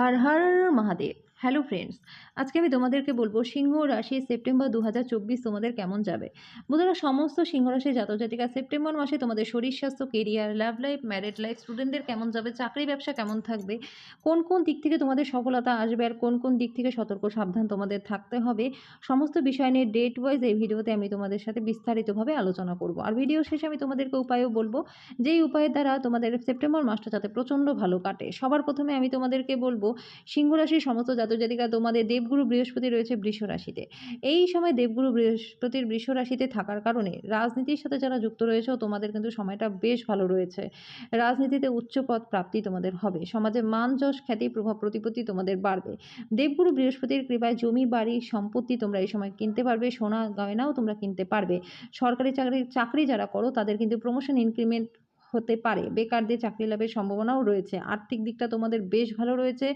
हर Har Mahadev. Hello friends আজকে আমি তোমাদেরকে বলব সিংহ রাশি সেপ্টেম্বর দু হাজার চব্বিশ তোমাদের কেমন যাবে? বন্ধুরা, সমস্ত সিংহ রাশি জাতক জাতিকা সেপ্টেম্বর মাসে তোমাদের শরীর, স্বাস্থ্য career love life married life স্টুডেন্টদের কেমন যাবে, চাকরি, ব্যবসা কেমন থাকবে, কোন কোন দিক থেকে তোমাদের সফলতা আসবে আর কোন কোন দিক থেকে সতর্ক, সাবধান তোমাদের থাকতে হবে, সমস্ত বিষয় নিয়ে ডেট ওয়াইজ এই ভিডিওতে আমি তোমাদের সাথে বিস্তারিতভাবে আলোচনা করব। আর ভিডিও শেষে আমি তোমাদেরকে উপায়ও বলব, যেই উপায়ের দ্বারা তোমাদের সেপ্টেম্বর মাসটা যাতে প্রচণ্ড ভালো কাটে, সবার প্রথমে আমি তোমাদেরকে বলব, সিংহ রাশির সমস্ত জাতক জাতিকা তোমাদের দেবগুরু বৃহস্পতি রয়েছে বৃষ রাশিতে। এই সময় দেবগুরু বৃহস্পতির বৃষ রাশিতে থাকার কারণে রাজনীতির সাথে যারা যুক্ত রয়েছে, তোমাদের কিন্তু সময়টা বেশ ভালো রয়েছে। রাজনীতিতে উচ্চ পদ প্রাপ্তি তোমাদের হবে। সমাজে মান যশ, খ্যাতি, প্রভাব, প্রতিপত্তি তোমাদের বাড়বে। দেবগুরু বৃহস্পতির কৃপায় জমি, বাড়ি, সম্পত্তি তোমরা এই সময় কিনতে পারবে, সোনা গয়নাও তোমরা কিনতে পারবে। সরকারি চাকরি চাকরি যারা করো, তাদের কিন্তু প্রমোশন ইনক্রিমেন্ট হতে পারে। বেকারদের চাকরি লাভের সম্ভাবনাও রয়েছে। আর্থিক দিকটা তোমাদের বেশ ভালো রয়েছে।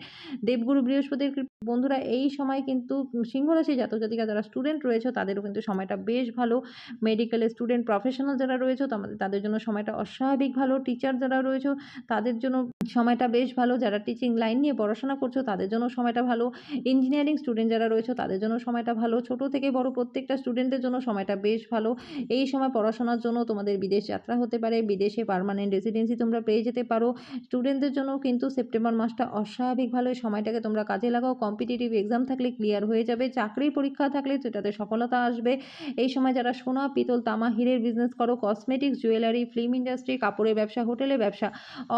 দেবগুরু বৃহস্পতির বন্ধুরা, এই সময় কিন্তু সিংহ রাশি জাতক জাতিকা যারা স্টুডেন্ট রয়েছে, তাদেরও কিন্তু সময়টা বেশ ভালো। মেডিকেলের স্টুডেন্ট প্রফেশনাল যারা রয়েছে তোমাদের তাদের জন্য সময়টা অস্বাভাবিক ভালো। টিচার যারা রয়েছে, তাদের জন্য সময়টা বেশ ভালো। যারা টিচিং লাইন নিয়ে পড়াশোনা করছ, তাদের জন্য সময়টা ভালো। ইঞ্জিনিয়ারিং স্টুডেন্ট যারা রয়েছে, তাদের জন্য সময়টা ভালো। ছোট থেকে বড় প্রত্যেকটা স্টুডেন্টের জন্য সময়টা বেশ ভালো। এই সময় পড়াশোনার জন্য তোমাদের বিদেশ যাত্রা হতে পারে। বিদেশে পার্মানেন্ট রেসিডেন্সি তোমরা পেয়ে যেতে পারো। স্টুডেন্টদের জন্য কিন্তু সেপ্টেম্বর মাসটা অস্বাভাবিক ভালো সময়টাকে তোমরা কাজে লাগাও। কম্পিটিটিভ এক্সাম থাকলে ক্লিয়ার হয়ে যাবে। চাকরির পরীক্ষা থাকলে সেটাতে সফলতা আসবে। এই সময় যারা সোনা, পিতল, তামা, হীরের বিজনেস করো কসমেটিক্স জুয়েলারি ফিল্ম ইন্ডাস্ট্রি কাপড়ের ব্যবসা, হোটেলের ব্যবসা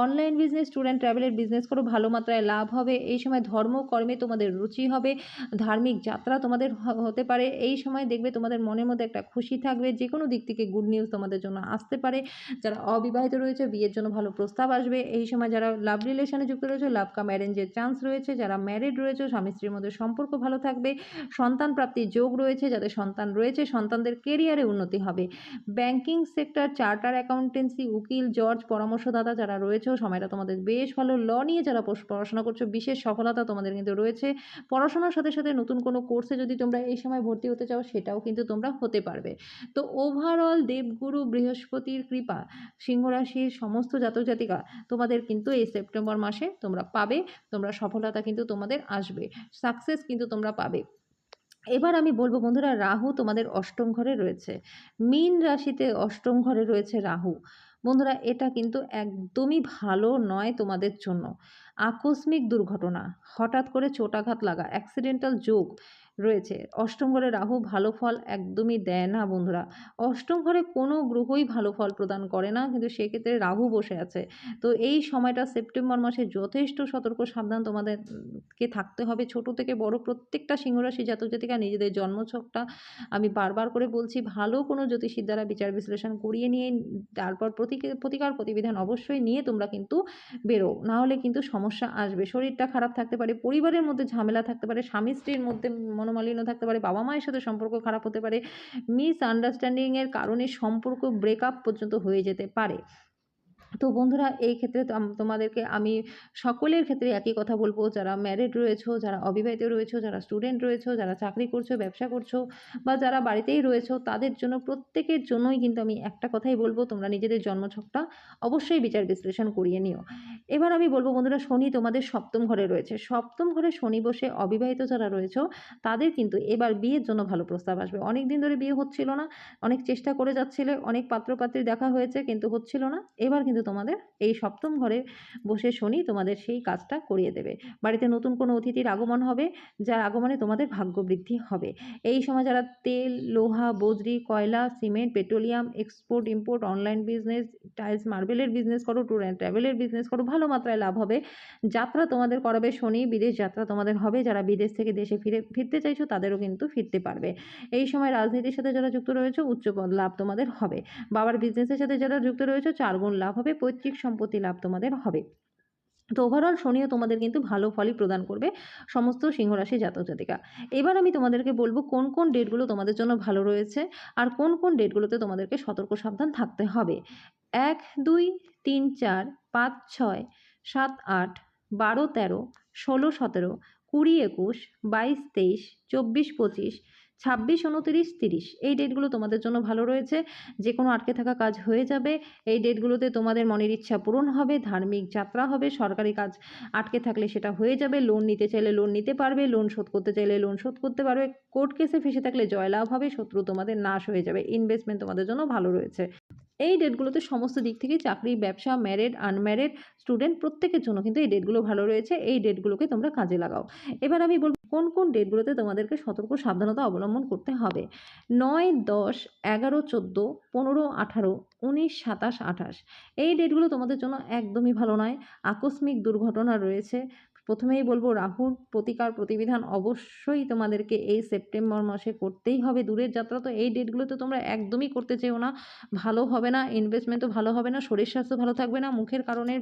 অনলাইন বিজনেস স্টুডেন্ট ট্রাভেলের বিজনেস করো, ভালো মাত্রায় লাভ হবে। এই সময় ধর্মকর্মে তোমাদের রুচি হবে। ধার্মিক যাত্রা তোমাদের হতে পারে। এই সময় দেখবে তোমাদের মনের মধ্যে একটা খুশি থাকবে। যে কোনো দিক থেকে গুড নিউজ তোমাদের জন্য আসতে পারে। যারা অবিবাহিত রয়েছে, বিয়ের জন্য ভালো প্রস্তাব আসবে। এই সময় যারা লাভ রিলেশনে যুক্ত রয়েছে লাভ কাম অ্যারেঞ্জের চান্স রয়েছে। যারা ম্যারিড রয়েছে, স্বামী স্ত্রীর মধ্যে সম্পর্ক ভালো থাকবে। সন্তান প্রাপ্তির যোগ রয়েছে। যাদের সন্তান রয়েছে, সন্তানদের কেরিয়ারে উন্নতি হবে। ব্যাংকিং সেক্টর চার্টার অ্যাকাউন্টেন্সি উকিল, জজ, পরামর্শদাতা যারা রয়েছে, সময়টা তোমাদের বেশ ভালো। ল নিয়ে যারা পড়াশোনা করছ, বিশেষ সফলতা তোমাদের কিন্তু রয়েছে। পড়াশোনার সাথে সাথে নতুন কোনো কোর্সে যদি তোমরা এই সময় ভর্তি হতে চাও, সেটাও কিন্তু তোমরা হতে পারবে। তো ওভারঅল দেবগুরু বৃহস্পতির কৃপা সিংহ রাশির সমস্ত জাতক জাতিকা তোমাদের কিন্তু এই সেপ্টেম্বর মাসে তোমরা পাবে, তোমরা সফলতা কিন্তু তোমাদের আসবে সাকসেস কিন্তু তোমরা পাবে। এবার আমি বলব বন্ধুরা, রাহু তোমাদের অষ্টম ঘরে রয়েছে, মীন রাশিতে অষ্টম ঘরে রয়েছে রাহু। বন্ধুরা, এটা কিন্তু একদমই ভালো নয় তোমাদের জন্য। আকস্মিক দুর্ঘটনা, হঠাৎ করে চোটাঘাত লাগা অ্যাক্সিডেন্টাল যোগ রয়েছে। অষ্টম ঘরে রাহু ভালো ফল একদমই দেয় না বন্ধুরা। অষ্টম ঘরে কোনো গ্রহই ভালো ফল প্রদান করে না, কিন্তু সেক্ষেত্রে রাহু বসে আছে। তো এই সময়টা সেপ্টেম্বর মাসে যথেষ্ট সতর্ক, সাবধান তোমাদেরকে থাকতে হবে। ছোট থেকে বড় প্রত্যেকটা সিংহরাশি জাতক জাতিকা নিজেদের জন্মছকটা আমি বারবার করে বলছি, ভালো কোনো জ্যোতিষীর দ্বারা বিচার বিশ্লেষণ করিয়ে নিয়ে, তারপর প্রতিকে- প্রতিকার প্রতিবিধান অবশ্যই নিয়ে তোমরা কিন্তু বেরো। না হলে কিন্তু সমস্যা আসবে। শরীরটা খারাপ থাকতে পারে, পরিবারের মধ্যে ঝামেলা থাকতে পারে স্বামী স্ত্রীর মধ্যে মনোমালিন্য থাকতে পারে, বাবা মায়ের সাথে সম্পর্ক খারাপ হতে পারে মিস আন্ডারস্ট্যান্ডিংয়ের কারণে সম্পর্ক ব্রেকআপ পর্যন্ত হয়ে যেতে পারে। তো বন্ধুরা, এই ক্ষেত্রে তোমাদেরকে আমি সকলের ক্ষেত্রে একই কথা বলব। যারা ম্যারিড রয়েছো, যারা অবিবাহিত রয়েছো, যারা স্টুডেন্ট রয়েছো, যারা চাকরি করছ, ব্যবসা করছ বা যারা বাড়িতেই রয়েছো, তাদের জন্য, প্রত্যেকের জন্যই কিন্তু আমি একটা কথাই বলব, তোমরা নিজেদের জন্মছকটা অবশ্যই বিচার বিশ্লেষণ করিয়ে নিও। এবার আমি বলব বন্ধুরা, শনি তোমাদের সপ্তম ঘরে রয়েছে। সপ্তম ঘরে শনি বসে অবিবাহিত যারা রয়েছে, তাদের কিন্তু এবার বিয়ের জন্য ভালো প্রস্তাব আসবে। অনেক দিন ধরে বিয়ে হচ্ছিল না, অনেক চেষ্টা করে যাচ্ছিলে, অনেক পাত্রপাত্রী দেখা হয়েছে, কিন্তু হচ্ছিল না। এবার কিন্তু তোমাদের এই সপ্তম ঘরে বসে শনি তোমাদের সেই কাজটা করিয়ে দেবে। বাড়িতে নতুন কোনো অতিথির আগমন হবে, যার আগমনে তোমাদের ভাগ্য বৃদ্ধি হবে। এই সময় যারা তেল, লোহা, বজরি, কয়লা, cement, petroleum, export, import, online business, tiles, মার্বেলের বিজনেস করো, ট্যুর অ্যান্ড ট্রাভেলের বিজনেস করো, ভালো মাত্রায় লাভ হবে। যাত্রা তোমাদের করাবে শনি, বিদেশ যাত্রা তোমাদের হবে। যারা বিদেশ থেকে দেশে ফিরে, ফিরতে চাইছো তাদেরও কিন্তু ফিরতে পারবে। এই সময় রাজনীতির সাথে যারা যুক্ত রয়েছে উচ্চ লাভ তোমাদের হবে। বাবার বিজনেসের সাথে যারা যুক্ত রয়েছে, চার গুণ লাভ পৈতৃক সম্পত্তি লাভ তোমাদের হবে। তো ওভারঅল শনিও তোমাদের কিন্তু ভালো ফলই প্রদান করবে সমস্ত সিংহরাশি জাতক জাতিকা। এবার আমি তোমাদেরকে বলব কোন কোন ডেটগুলো তোমাদের জন্য ভালো রয়েছে আর কোন কোন ডেটগুলোতে তোমাদেরকে সতর্ক সাবধান থাকতে হবে। এক, দুই, তিন, চার, পাঁচ, ছয়, সাত, আট, বারো, তেরো, ষোলো, সতেরো, কুড়ি, একুশ, বাইশ, তেইশ, চব্বিশ, পঁচিশ ছাব্বিশ, উনতিরিশ, তিরিশ। এই ডেটগুলো তোমাদের জন্য ভালো রয়েছে। যে কোনো আটকে থাকা কাজ হয়ে যাবে। এই ডেটগুলোতে তোমাদের মনের ইচ্ছা পূরণ হবে, ধার্মিক যাত্রা হবে, সরকারি কাজ আটকে থাকলে সেটা হয়ে যাবে। লোন নিতে চাইলে লোন নিতে পারবে লোন শোধ করতে চাইলে লোন শোধ করতে পারবে। কোর্ট কেসে ফেসে থাকলে জয়লাভ হবে, শত্রু তোমাদের নাশ হয়ে যাবে। ইনভেস্টমেন্ট তোমাদের জন্য ভালো রয়েছে। এই ডেটগুলোতে সমস্ত দিক থেকে চাকরি, ব্যবসা ম্যারেড আনম্যারেড স্টুডেন্ট প্রত্যেকের জন্য কিন্তু এই ডেটগুলো ভালো রয়েছে। এই ডেটগুলোকে তোমরা কাজে লাগাও। এবার আমি বলব কোন কোন ডেটগুলোতে তোমাদেরকে সতর্ক, সাবধানতা অবলম্বন করতে হবে? নয়, দশ, এগারো, চোদ্দ, পনেরো, আঠারো, উনিশ, সাতাশ, আঠাশ। এই ডেটগুলো তোমাদের জন্য একদমই ভালো নয়। আকস্মিক দুর্ঘটনা রয়েছে। প্রথমেই বলব, রাহুর প্রতিকার প্রতিবিধান অবশ্যই তোমাদেরকে এই সেপ্টেম্বর মাসে করতেই হবে। দূরের যাত্রা তো এই ডেটগুলোতে তোমরা একদমই করতে চেও না। ভালো হবে না ইনভেস্টমেন্টও ভালো হবে না, শরীর স্বাস্থ্য ভালো থাকবে না, মুখের কারণে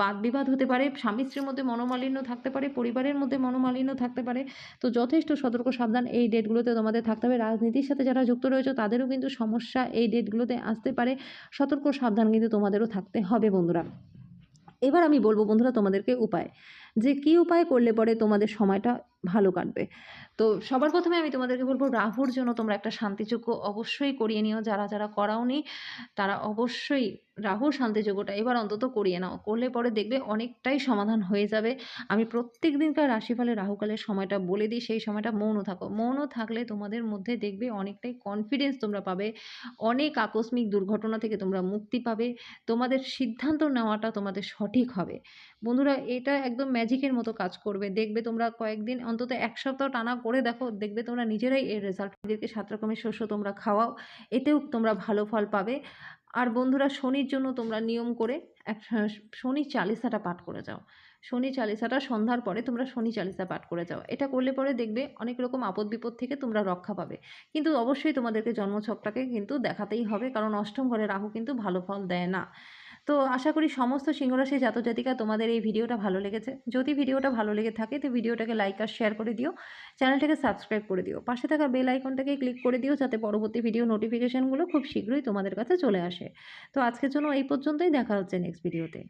বাদ বিবাদ হতে পারে, স্বামী স্ত্রীর মধ্যে মনোমালিন্য থাকতে পারে, পরিবারের মধ্যে মনোমালিন্য থাকতে পারে। তো যথেষ্ট সতর্ক, সাবধান এই ডেটগুলোতে তোমাদের থাকতে হবে। রাজনীতির সাথে যারা যুক্ত রয়েছে, তাদেরও কিন্তু সমস্যা এই ডেটগুলোতে আসতে পারে। সতর্ক, সাবধান কিন্তু তোমাদেরও থাকতে হবে বন্ধুরা। এবার আমি বলব বন্ধুরা তোমাদেরকে উপায়। যে কী উপায় করলে পরে তোমাদের সময়টা ভালো কাটবে। তো সবার প্রথমে আমি তোমাদেরকে বলব, রাহুর জন্য তোমরা একটা শান্তিযোগ্য অবশ্যই করিয়ে নিও। যারা যারা করাওনি, তারা অবশ্যই রাহুর শান্তিযোগ্যটা এবার অন্তত করিয়ে নাও। করলে পরে দেখবে অনেকটাই সমাধান হয়ে যাবে। আমি প্রত্যেক দিনকার রাশিফলে রাহুকালের সময়টা বলে দিই, সেই সময়টা মৌন থাকো। মৌন থাকলে তোমাদের মধ্যে দেখবে অনেকটাই কনফিডেন্স তোমরা পাবে। অনেক আকস্মিক দুর্ঘটনা থেকে তোমরা মুক্তি পাবে। তোমাদের সিদ্ধান্ত নেওয়াটা তোমাদের সঠিক হবে। বন্ধুরা, এটা একদম ম্যাজিকের মতো কাজ করবে। দেখবে তোমরা কয়েকদিন অন্তত এক সপ্তাহ টানা করে দেখো, দেখবে তোমরা নিজেরাই এর রেজাল্ট এদেরকে সাত রকমের শস্য তোমরা খাওয়াও, এতেও তোমরা ভালো ফল পাবে। আর বন্ধুরা, শনির জন্য তোমরা নিয়ম করে এক শনি চালিসাটা পাঠ করে যাও। শনি চালিসাটা সন্ধ্যার পরে তোমরা শনি চালিসা পাঠ করে যাও। এটা করলে পরে দেখবে অনেক রকম আপদ বিপদ থেকে তোমরা রক্ষা পাবে। কিন্তু অবশ্যই তোমাদেরকে জন্মছকটাকে কিন্তু দেখাতেই হবে, কারণ অষ্টম ঘরে রাহু কিন্তু ভালো ফল দেয় না। তো আশা করি সমস্ত সিংহরাশি জাতজাতিকা তোমাদের এই ভিডিওটা ভালো লেগেছে। যদি ভিডিওটা ভালো লেগে থাকে, তো ভিডিওটাকে লাইক আর শেয়ার করে দিও। চ্যানেলটাকে সাবস্ক্রাইব করে দিও। পাশে থাকা বেল আইকনটাকে ক্লিক করে দিও, যাতে পরবর্তী ভিডিও নোটিফিকেশানগুলো খুব শীঘ্রই তোমাদের কাছে চলে আসে। তো আজকের জন্য এই পর্যন্তই। দেখা হচ্ছে নেক্সট ভিডিওতে